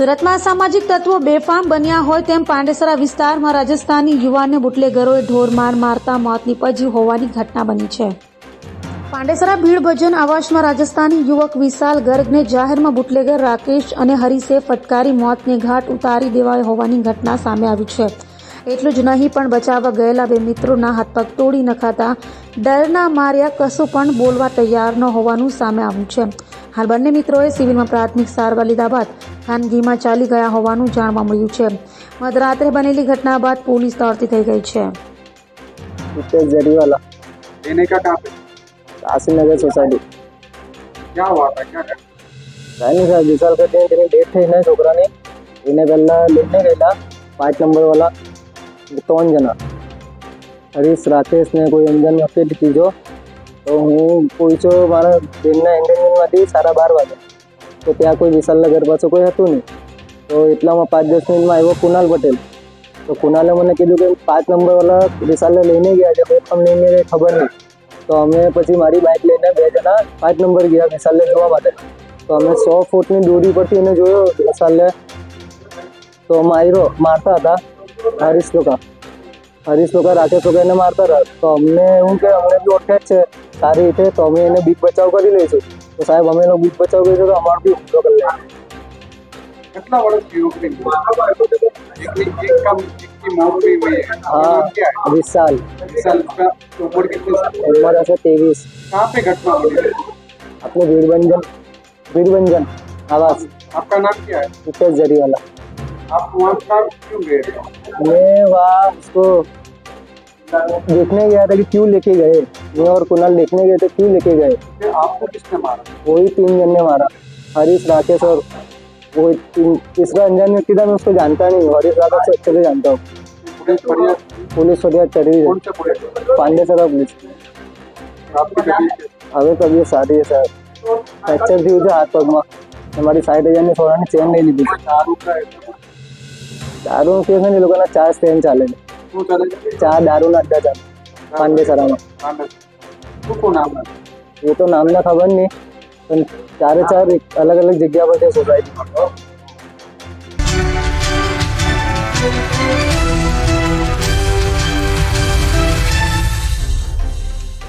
સુરતમાં સામાજિક તત્વો બેફામ બન્યા હોય તેમ પાંડેસરા વિસ્તારમાં રાજસ્થાની યુવાનને બુટલેગરોએ ઢોરમાર મારતા મોત નીપજ્યું હોવાની ઘટના બની છે પાંડેસરા ભીડ ભજન આવાસમાં રાજસ્થાની યુવક વિશાલ ગર્ગને જાહેરમાં બુટલેગર રાકેશ અને હરીશે ફટકારી મોતને ઘાટ ઉતારી દેવાય હોવાની ઘટના સામે આવી છે એટલું જ નહીં પણ બચાવવા ગયેલા બે મિત્રોના હાથપગ તોડી નખાતા ડરના માર્યા કશું પણ બોલવા તૈયાર ન હોવાનું સામે આવ્યું છે हाल बने मित्रों सीविल में प्राथमिक લીધા लीधा बाद खानगी में चाली गया મળ્યું છે મધરાત્રે બનેલી ઘટના બાદ પોલીસ દોડતી થઈ ગઈ છે रहने का कहाँ पे क्या हुआ नहीं सर विशाल का टेन तेरी डेट थी ना छोकरा ने इन्हें पहला लेने गया पाँच नंबर वाला तौन जना हरीश राकेश ने कोई अंजन वकील थी जो ઓહો કોઈ છો મારા 12 નંબર એંગલવાટી સરાબારવાળા તો ત્યાં કોઈ વિશાલ ન ગરબોસો કોઈ હતું નહી તો એટલામાં 5-10 મિનિટમાં આવ્યો કુનાલ પટેલ તો કુનાલે મને કહ્યું કે 5 નંબરવાળા વિશાલ લેને ગયા દેખ પરમ લેને ખબર નહી તો અમે પછી મારી બાઈક લઈને બે જણા 5 નંબર ગયા વિશાલ લેવા バター તો અમે 100 ફૂટની દૂર ઊભી અને જોયો કે વિશાલ લે તો હમાઈરો મારતા હતા હરીસ લોકો હરીશ વગર રાકેશ એને મારતા રહ્યા તો અમને એવું કે અમને બી ઓળખે જ છે સારી રીતે તો અમે એને બીજ બચાવ કરી લઈશું તો સાહેબ અમે એનો બીજ બચાવ કરીશું તો અમારો બી હુમલો કરી લેશે કેટલા વર્ષ हाँ बीस साल उम्र ऐसे तेईस कहाँ पे आप क्यों गए मैं वहाँ उसको देखने गया था कि क्यों लेके गए मैं और कुणाल देखने गए थे क्यों लेके गए आपको किसने मारा वही तीन जन ने मारा हरीश राकेश और वो तीसरा अनजान व्यक्ति था मैं उसको जानता नहीं हरीश राकेश से अच्छे से जानता हूँ पुलिस वगैरह फरियाद है पांडे सर पुलिस हमें कभी तो ये सारी है सर फ्रैक्चर थी मुझे हाथ पग में हमारी साइड एजेंट ने थोड़ा ना चेन नहीं ली थी દારૂ દારૂનું કેસ ને એ લોકોના ચાર સ્ટેન ચાલે છે ચાર દારૂના અડ્ડા ચાલે પાંડેસરામાં એ તો નામ ના ખબર નહીં પણ ચારે ચાર અલગ અલગ જગ્યા પર છે સોસાયટી